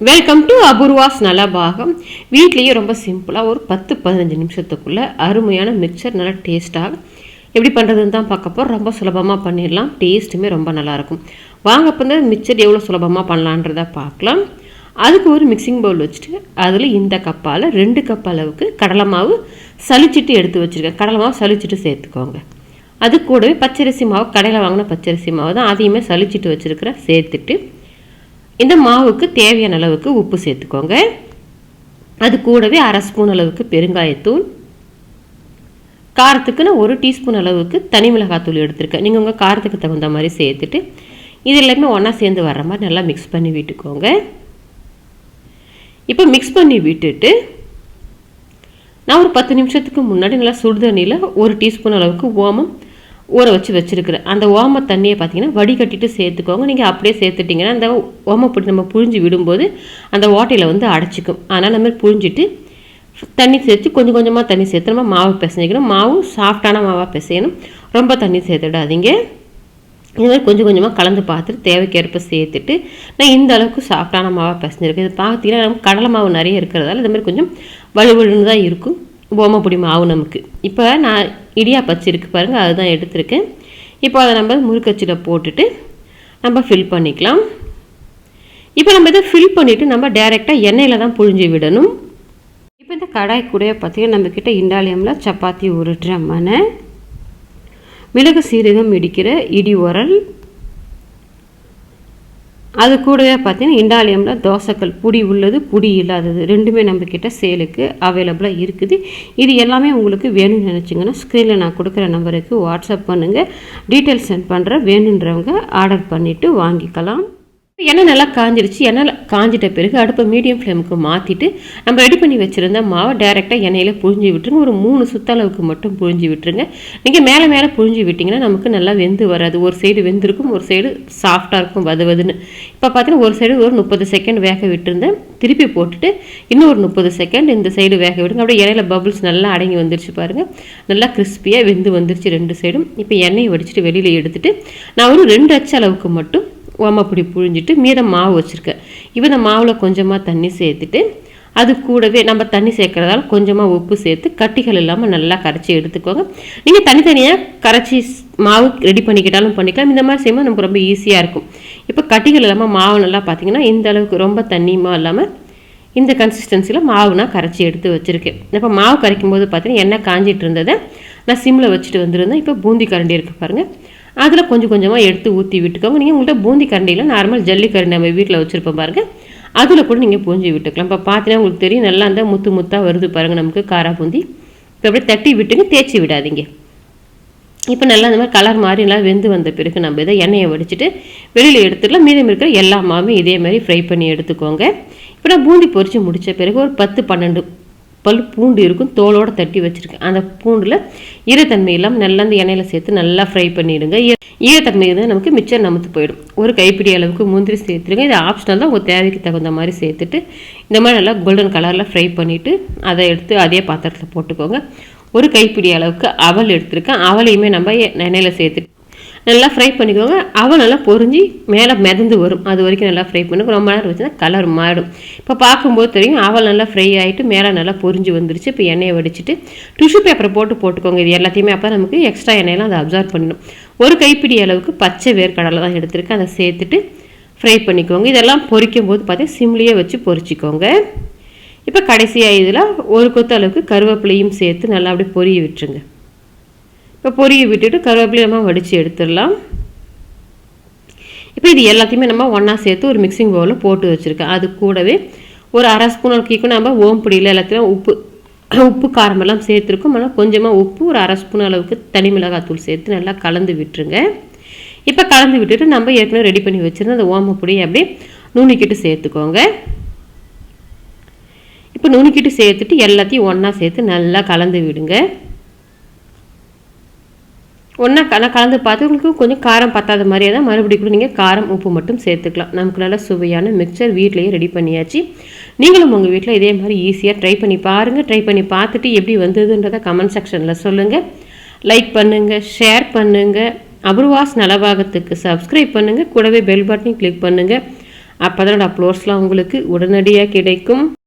Welcome to Apoorva's Nalabagam வீட்லேயே ரொம்ப சிம்பிளாக ஒரு பத்து பதினஞ்சு நிமிஷத்துக்குள்ளே அருமையான மிக்சர் நல்லா டேஸ்ட்டாக எப்படி பண்ணுறதுன்னு தான் பார்க்க போகிறோம் ரொம்ப சுலபமாக பண்ணிடலாம். டேஸ்ட்டுமே ரொம்ப நல்லாயிருக்கும். வாங்க இப்போ இந்த மிக்சர் எவ்வளோ சுலபமாக பண்ணலான்றத பார்க்கலாம். அதுக்கு ஒரு மிக்சிங் பவுல் வச்சுட்டு அதில் இந்த கப்பால் ரெண்டு கப் அளவுக்கு கடலை மாவு சலிச்சிட்டு எடுத்து வச்சுருக்கேன். கடலை மாவு சலிச்சிட்டு சேர்த்துக்கோங்க. அது கூடவே பச்சரிசி மாவு கடையில் வாங்கின பச்சரிசி மாவு தான் அதையுமே சலிச்சிட்டு வச்சுருக்கிறேன் சேர்த்துட்டு இந்த மாவுக்கு தேவையான அளவுக்கு உப்பு சேர்த்துக்கோங்க. அது கூடவே அரை ஸ்பூன் அளவுக்கு பெருங்காயத்தூள். காரத்துக்கு நான் ஒரு டீஸ்பூன் அளவுக்கு தனி மிளகாத்தூள் எடுத்துருக்கேன். நீங்கள் உங்கள் காரத்துக்கு தகுந்த மாதிரி சேர்த்துட்டு இது எல்லாமே ஒன்றா சேர்ந்து வர்ற மாதிரி நல்லா மிக்ஸ் பண்ணி விட்டுக்கோங்க. இப்போ மிக்ஸ் பண்ணி விட்டுட்டு நான் ஒரு பத்து நிமிஷத்துக்கு முன்னாடி நல்லா சுடுதண்ணியில் ஒரு டீஸ்பூன் அளவுக்கு ஓமம் ஊற வச்சு வச்சுருக்குறேன் அந்த ஓம தண்ணியை பார்த்தீங்கன்னா வடிகட்டிட்டு சேர்த்துக்கோங்க. நீங்கள் அப்படியே சேர்த்துட்டிங்கன்னா அந்த ஓமப்பொடி நம்ம புழிஞ்சு விடும்போது அந்த ஓட்டையில் வந்து அடைச்சிக்கும். அதனால் நம்ம புழிஞ்சிட்டு தண்ணி சேர்த்து கொஞ்சம் கொஞ்சமாக தண்ணி சேர்த்து நம்ம மாவு பிசைஞ்சிக்கணும். மாவு சாஃப்டான மாவாக பிசையணும். ரொம்ப தண்ணி சேர்த்துடாதீங்க. இது மாதிரி கொஞ்சம் கொஞ்சமாக கலந்து பார்த்துட்டு தேவைக்கேற்ப சேர்த்துட்டு நான் இந்த அளவுக்கு சாஃப்டான மாவாக பிசைஞ்சிருக்கேன். இது பார்த்தீங்கன்னா நமக்கு கடலை மாவு நிறைய இருக்கிறதால இது மாதிரி கொஞ்சம் வலுவலுன்னு தான் இருக்கும். ஓமப்பொடி மாவு நமக்கு. இப்போ நான் இடியா பச்சை இருக்குது பாருங்கள் அதுதான் எடுத்திருக்கேன். இப்போ அதை நம்ம முறுக்கச்சியில் போட்டுட்டு நம்ம ஃபில் பண்ணிக்கலாம். இப்போ நம்ம இதை ஃபில் பண்ணிவிட்டு நம்ம டேரெக்டாக எண்ணெயில் தான் புழிஞ்சு விடணும். இப்போ இந்த கடாய் கூட பார்த்திங்கன்னா நம்மக்கிட்ட இண்டாலியமில் சப்பாத்தி உருட்டுற மனை மிளகு சீரகம் இடிக்கிற இடி உரல் அது கூடவே பார்த்தீங்கன்னா இண்டாலியமில் தோசைக்கல் புடி உள்ளது புடி இல்லாதது. ரெண்டுமே நம்மக்கிட்ட சேலுக்கு அவைலபிளாக இருக்குது. இது எல்லாமே உங்களுக்கு வேணும்னு நினச்சிங்கன்னா ஸ்க்ரீனில் நான் கொடுக்குற நம்பருக்கு வாட்ஸ்அப் பண்ணுங்கள் டீட்டெயில்ஸ் சென்ட் பண்ணுறேன் வேணுன்றவங்க ஆர்டர் பண்ணிவிட்டு வாங்கிக்கலாம். எண்ணெய் நல்லா காஞ்சிருச்சு எண்ணெய் காஞ்சிட்ட பிறகு அடுப்பை மீடியம் ஃப்ளேமுக்கு மாற்றிட்டு நம்ம ரெடி பண்ணி வச்சுருந்த மாவை டேரெக்டாக எண்ணெயில் புழிஞ்சு விட்டுருங்க. ஒரு மூணு சுத்தளவுக்கு மட்டும் புழிஞ்சு விட்டுருங்க. நீங்கள் மேலே மேலே புழிஞ்சு விட்டிங்கன்னா நமக்கு நல்லா வெந்து வராது. ஒரு சைடு வெந்திருக்கும் ஒரு சைடு சாஃப்டாக இருக்கும் வது வதுன்னு இப்போ பார்த்தீங்கன்னா ஒரு சைடு ஒரு முப்பது செகண்ட் வேக விட்டுருந்தேன். திருப்பி போட்டுட்டு இன்னும் ஒரு முப்பது செகண்ட் இந்த சைடு வேக விடுங்க. அப்படியே எண்ணெயில் பபுள்ஸ் நல்லா அடங்கி வந்துருச்சு பாருங்கள் நல்லா கிறிஸ்பியாக வெந்து வந்துருச்சு ரெண்டு சைடும் இப்போ எண்ணெயை வடிச்சிட்டு வெளியில் எடுத்துட்டு நான் ஒரு ரெண்டு அச்சு அளவுக்கு மட்டும் ஓமப்பொடி புழிஞ்சிட்டு மீதம் மாவு வச்சுருக்கேன் இப்போ இந்த மாவில் கொஞ்சமாக தண்ணி சேர்த்துட்டு அது கூடவே நம்ம தண்ணி சேர்க்குறதால கொஞ்சமாக உப்பு சேர்த்து கட்டிகள் இல்லாமல் நல்லா கரைச்சி எடுத்துக்கோங்க. நீங்கள் தனித்தனியாக கரைச்சி மாவு ரெடி பண்ணிக்கிட்டாலும் பண்ணிக்கலாம். இந்த மாதிரி செய்யும்போது நமக்கு ரொம்ப ஈஸியாக இருக்கும். இப்போ கட்டிகள் இல்லாமல் மாவு நல்லா பார்த்தீங்கன்னா இந்த அளவுக்கு ரொம்ப தண்ணியுமா இல்லாமல் இந்த கன்சிஸ்டன்சியில் மாவு நான் கரைச்சி எடுத்து வச்சுருக்கேன். இப்போ மாவு கரைக்கும் போது பார்த்தீங்கன்னா எண்ணெய் காஞ்சிட்டு இருந்ததை நான் சிம்மில் வச்சுட்டு வந்துருந்தேன். இப்போ பூந்தி கரண்டி இருக்குது பாருங்கள் அதில் கொஞ்சம் கொஞ்சமாக எடுத்து ஊற்றி விட்டுக்கோங்க. நீங்கள் உங்கள்கிட்ட பூந்தி கரண்டியில் நார்மல் ஜல்லி கரண்டி நம்ம வீட்டில் வச்சுருப்போம் பாருங்கள் அதில் கூட நீங்கள் பூஞ்சி விட்டுக்கலாம். இப்போ பார்த்தீங்கன்னா உங்களுக்கு தெரியும் நல்லா அந்த முத்து முத்தாக வருது பாருங்கள் நமக்கு காரா பூந்தி. இப்போ அப்படியே தட்டி விட்டுங்க தேய்ச்சி விடாதீங்க. இப்போ நல்லா இந்த மாதிரி கலர் மாதிரி நல்லா வெந்து வந்த பிறகு நம்ம இதை எண்ணெயை வடிச்சிட்டு வெளியில் எடுத்துக்கலாம். மீதம் இருக்கிற எல்லா மாவும் இதே மாதிரி ஃப்ரை பண்ணி எடுத்துக்கோங்க. இப்போ நான் பூந்தி பொரித்து முடித்த பிறகு ஒரு பத்து பன்னெண்டு பல் பூண்டு இருக்கும் தோலோடு தட்டி வச்சுருக்கேன். அந்த பூண்டில் ஈரத்தன்மை இல்லாமல் நல்லா அந்த எண்ணெயில் சேர்த்து நல்லா ஃப்ரை பண்ணிவிடுங்க ஈரத்தன்மை இருந்தால் நமக்கு மிச்சம் நமத்து போயிடும். ஒரு கைப்பிடி அளவுக்கு முந்திரி சேர்த்துருங்க. இது ஆப்ஷனல் தான். உங்கள் தேவைக்கு தகுந்த மாதிரி சேர்த்துட்டு இந்த மாதிரி நல்லா கோல்டன் கலரில் ஃப்ரை பண்ணிவிட்டு அதை எடுத்து அதே பாத்திரத்தில் போட்டுக்கோங்க. ஒரு கைப்பிடி அளவுக்கு அவல் எடுத்துருக்கேன். அவலையுமே நம்ம எண்ணெயில் சேர்த்துட்டு நல்லா ஃப்ரை பண்ணிக்கோங்க. அவள் நல்லா பொறிஞ்சி மேலே மிதந்து வரும். அது வரைக்கும் நல்லா ஃப்ரை பண்ணுங்க. ரொம்ப நேரம் வச்சுன்னா கலர் மாறும் இப்போ பார்க்கும்போது தெரியும் அவள் நல்லா ஃப்ரை ஆகிட்டு மேலே நல்லா பொறிஞ்சு வந்துருச்சு. இப்போ எண்ணெயை வடிச்சிட்டு டிஷ்யூ பேப்பரை போட்டு போட்டுக்கோங்க. இது எல்லாத்தையுமே அப்போ நமக்கு எக்ஸ்ட்ரா எண்ணெயெல்லாம் அதை அப்சர்வ் பண்ணிடும் ஒரு கைப்பிடி அளவுக்கு பச்சை வேர்க்கடலை தான் எடுத்துருக்கேன். அதை சேர்த்துட்டு ஃப்ரை பண்ணிக்கோங்க. இதெல்லாம் பொரிக்கும் போது பார்த்தீங்கன்னா சிம்லேயே வச்சு பொரிச்சிக்கோங்க இப்போ கடைசியாக இதில் ஒரு கொத்து அளவுக்கு கருவேப்பிலையும் சேர்த்து நல்லா அப்படியே பொரிய விட்டுருங்க. இப்போ பொரிய விட்டுட்டு கருவேப்பிலையை நம்ம வடித்து எடுத்துடலாம். இப்போ இது எல்லாத்தையுமே நம்ம ஒன்றா சேர்த்து ஒரு மிக்சிங் பவுலில் போட்டு வச்சுருக்கேன். அது கூடவே ஒரு அரை ஸ்பூன் அளவுக்கு நம்ம ஓம் பிடியில் எல்லாத்தையும் உப்பு உப்பு காரமெல்லாம் சேர்த்துருக்கோம். ஆனால் கொஞ்சமாக உப்பு ஒரு அரை ஸ்பூன் அளவுக்கு தனி மிளகாத்தூள் சேர்த்து நல்லா கலந்து விட்டுருங்க. இப்போ கலந்து விட்டுட்டு நம்ம ஏற்கனவே ரெடி பண்ணி வச்சுருந்த அந்த ஓமப்பொடியை அப்படியே நுணுக்கிட்டு சேர்த்துக்கோங்க. இப்போ நுணுக்கிட்டு சேர்த்துட்டு எல்லாத்தையும் ஒன்றா சேர்த்து நல்லா கலந்து விடுங்க. ஒன்றா நான் கலந்து பார்த்து உங்களுக்கு கொஞ்சம் காரம் பத்தாத மாதிரியே தான் மறுபடியும் கூட நீங்கள் காரம் உப்பு மட்டும் சேர்த்துக்கலாம். நமக்கு நல்ல சுவையான மிக்சர் வீட்லேயே ரெடி பண்ணியாச்சு. நீங்களும் உங்கள் வீட்டில் இதே மாதிரி ஈஸியாக ட்ரை பண்ணி பாருங்கள் ட்ரை பண்ணி பார்த்துட்டு எப்படி வந்ததுன்றதை கமெண்ட் செக்ஷனில் சொல்லுங்கள் லைக் பண்ணுங்கள் ஷேர் பண்ணுங்கள் அபூர்வாஸ் நலபாகத்துக்கு சப்ஸ்கிரைப் பண்ணுங்கள் கூடவே பெல் பட்டனையும் கிளிக் பண்ணுங்கள் அப்போ தான் அப்லோட்ஸ்லாம் உங்களுக்கு உடனடியாக கிடைக்கும்.